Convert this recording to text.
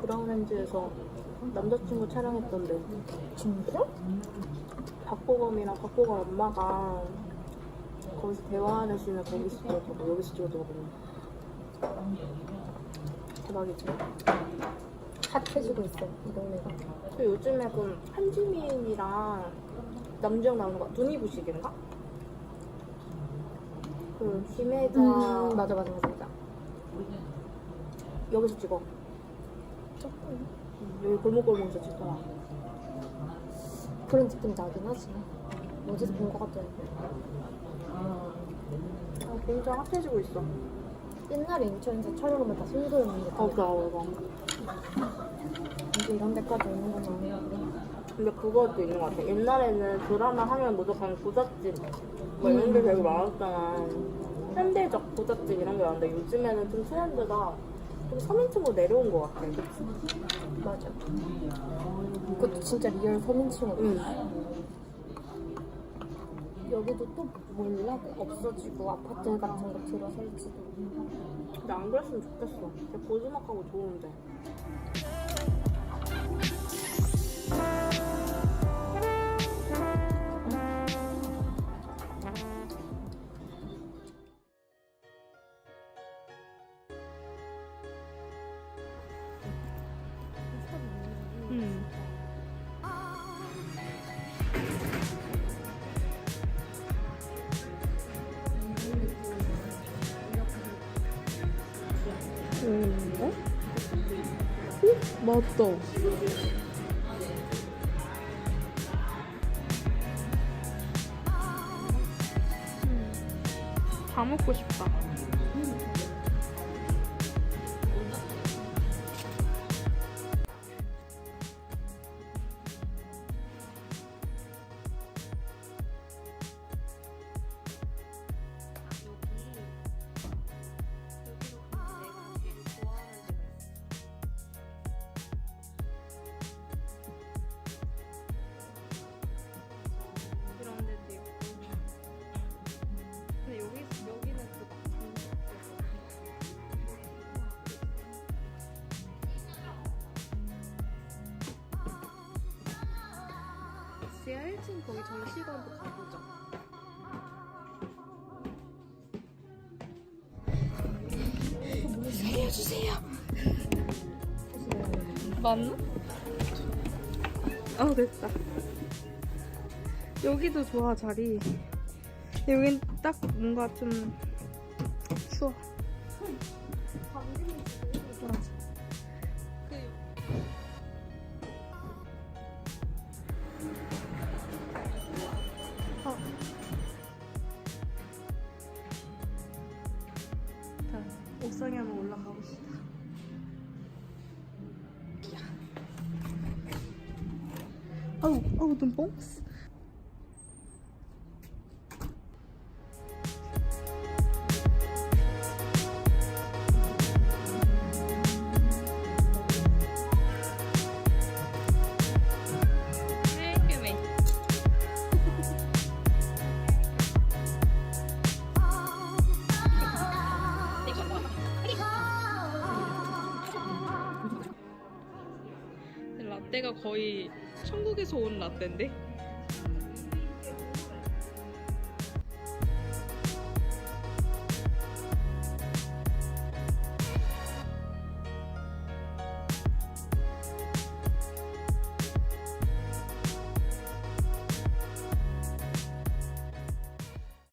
브라운렌즈에서 남자친구 촬영했던데 진짜? 박보검이랑 박보검 엄마가 거기서 대화하는 씬을 거기서 찍었다고 여기서 찍었다고 대박이지. 핫해지고 있어 이 동네가 그 요즘에 그 한지민이랑 남주영 나오는 거 눈이 부시개인가? 그 김혜자 음 맞아 맞아 맞아 맞아 여기서 찍어. 조금 여기 골목골목에서 찍더라. 그런 느낌 나긴 하지 어디서 본것 아, 굉장히 핫해지고 있어. 옛날에 인천에서 촬영하면 다 송도였는데 어, 그래, 어, 이제 이런 데까지 오는구나 근데 그것도 있는 것 같아. 옛날에는 드라마 하면 무조건 부잣집 뭐 이런 게 되게 많았잖아. 현대적 부잣집 이런 게 많은데 요즘에는 좀 트렌드가 좀 서민층으로 내려온 것 같아. 그치? 맞아 그것도 진짜 리얼 서민층으로 응. 여기도 또 몰라 없어지고 아파트 같은 거 들어설지도 근데 안 그랬으면 좋겠어. 되게 고즈넉하고 좋은데. 음, 어? 맞다. 다 먹고 싶다. 1층 거기 전시관도 가보자. 맞나? 아 됐다. 여기도 좋아 자리. 여긴 딱 뭔가 좀 옥상에 한번 올라가 봅시다. 아우, 아우, 눈뽕? 깔 라떼가 거의 천국에서 온 라떼인데?